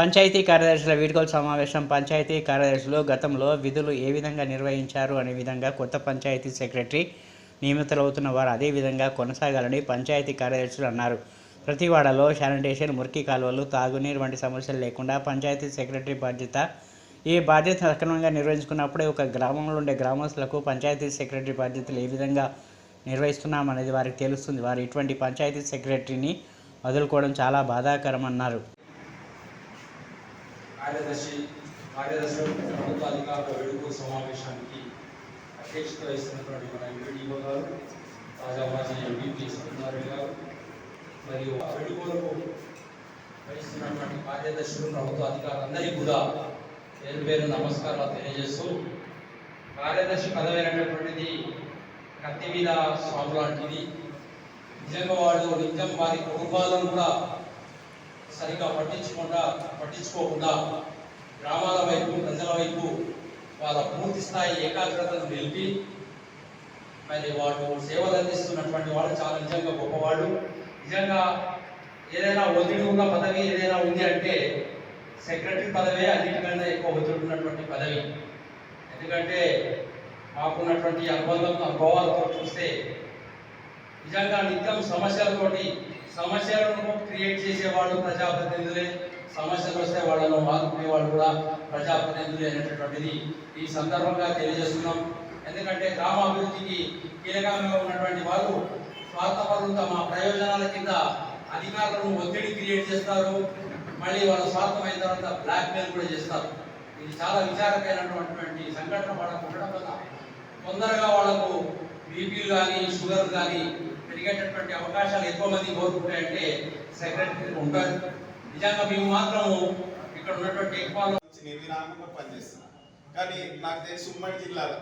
పంచాయతీ కార్యదర్శుల వీడ్కోలు సమావేశం పంచాయతీ కార్యదర్శులు గతంలో విధులు ఏ విధంగా నిర్వహించారు అనే విధంగా కొత్త పంచాయతీ సెక్రటరీ నియమితులవుతున్న వారు అదే విధంగా కొనసాగాలని పంచాయతీ కార్యదర్శులు అన్నారు. ప్రతి వాడలో శానిటేషన్ మురికి కాలువలు తాగునీరు వంటి సమస్యలు లేకుండా పంచాయతీ సెక్రటరీ బాధ్యత ఈ బాధ్యత సక్రమంగా నిర్వహించుకున్నప్పుడే ఒక గ్రామంలో ఉండే గ్రామస్తులకు పంచాయతీ సెక్రటరీ బాధ్యతలు ఏ విధంగా నిర్వహిస్తున్నామనేది వారికి తెలుస్తుంది. వారు ఇటువంటి పంచాయతీ సెక్రటరీని వదులుకోవడం చాలా బాధాకరమన్నారు. కార్యదర్శి కార్యదర్శులు ప్రభుత్వ అధికారుల వేడుకల సమావేశానికి అధ్యక్షత వహిస్తున్నటువంటి మన ఎంపీడీఓ గారు తాజా మాజీ ఎంపీపీ సత్యనారాయణ గారు మరియు ఆ వేడుకలకు వహిస్తున్నటువంటి కార్యదర్శులు ప్రభుత్వ అధికారులందరికీ కూడా పేరు పేరు నమస్కారాలు తెలియజేస్తూ కార్యదర్శి పదవి అనేటటువంటిది కత్తి మీద స్వామి లాంటిది నిజంగా వాళ్ళు నిత్యం వారి కుటుంబాలను కూడా సరిగ్గా పట్టించకుండా పట్టించుకోకుండా గ్రామాల వైపు ప్రజల వైపు వాళ్ళ పూర్తి స్థాయి ఏకాగ్రతను నిలిపి మరి వాళ్ళు సేవలు అందిస్తున్నటువంటి వాళ్ళు చాలా నిజంగా గొప్పవాళ్ళు. నిజంగా ఏదైనా ఒత్తిడి ఉన్న పదవి ఏదైనా ఉంది అంటే సెక్రటరీ పదవే అన్నిటికన్నా ఎక్కువ ఒత్తిడి ఉన్నటువంటి పదవి. ఎందుకంటే మాకున్నటువంటి అనుబంధం అనుభవాలతో చూస్తే నిజంగా నిత్యం సమస్యలతోటి సమస్యలను క్రియేట్ చేసేవాళ్ళు ప్రజాప్రతినిధులే సమస్యలు వస్తే వాళ్ళను ఆదుకునే వాళ్ళు కూడా ప్రజాప్రతినిధులే అనేటటువంటిది ఈ సందర్భంగా తెలియజేస్తున్నాం. ఎందుకంటే గ్రామాభివృద్ధికి కీలకంగా ఉన్నటువంటి వాళ్ళు స్వార్థపరులు తమ ప్రయోజనాల కింద అధికారులను ఒత్తిడి క్రియేట్ చేస్తారు. మళ్ళీ వాళ్ళ స్వార్థమైన తర్వాత బ్లాక్మెయిల్ కూడా చేస్తారు. ఇది చాలా విచారకరమైనటువంటి సంఘటన వాళ్ళకు ఉండడం వల్ల తొందరగా వాళ్ళకు బీపీలు కానీ షుగర్ కానీ తిరిగేటటువంటి అవకాశాలు ఎక్కువ మంది కోరుకుంటాయంటే సెక్రటరీ ఉంటారు. నిజంగా మేము మాత్రము ఇక్కడ ఉన్నటువంటి ఎక్కువ నుంచి నిర్విరామంగా కానీ నాకు తెలిసి ఉమ్మడి జిల్లాలో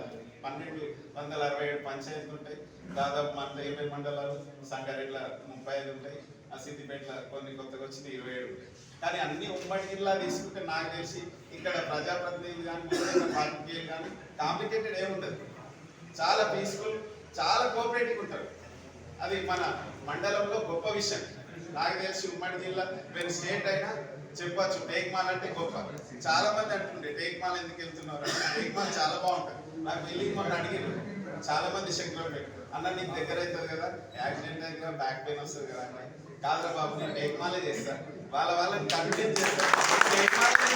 పన్నెండు వందల అరవై ఏడు పంచాయతీలు ఉంటాయి. దాదాపు మన ఇరవై మండలాలు సంగారెడ్ల ముప్పై ఐదు ఉంటాయి. ఆ సిద్దిపేటల కొన్ని కొత్తగా వచ్చిన ఇరవై ఏడు ఉంటాయి. కానీ అన్ని ఉమ్మడి జిల్లా తీసుకుంటే నాకు తెలిసి ఇక్కడ ప్రజాప్రతినిధులు కానీ పార్టీ పార్టీలు కానీ కాంప్లికేటెడ్ ఏముండదు. చాలా పీస్ఫుల్ చాలా కోఆపరేటివ్ ఉంటారు. అది మన మండలంలో గొప్ప విషయం. నాకు తెలిసి ఉమ్మడి జిల్లా వేరే స్టేట్ అయినా చెప్పొచ్చు టేక్మాల్ అంటే గొప్ప. చాలా మంది అంటుండే టేక్మాల్ ఎందుకు వెళ్తున్నారు? టేక్మాల్ చాలా బాగుంటుంది. నాకు వెళ్ళి మొన్న అడిగారు చాలా మంది శంకరం అన్న నీకు దగ్గర అవుతుంది కదా యాక్సిడెంట్ అయితే బ్యాక్ పెయిన్ వస్తుంది కదా అన్న కాదురా బాబు నేను టేక్మాలే చేస్తాను వాళ్ళ వాళ్ళని కంటిన్యూ చేస్తాను టేక్మాలే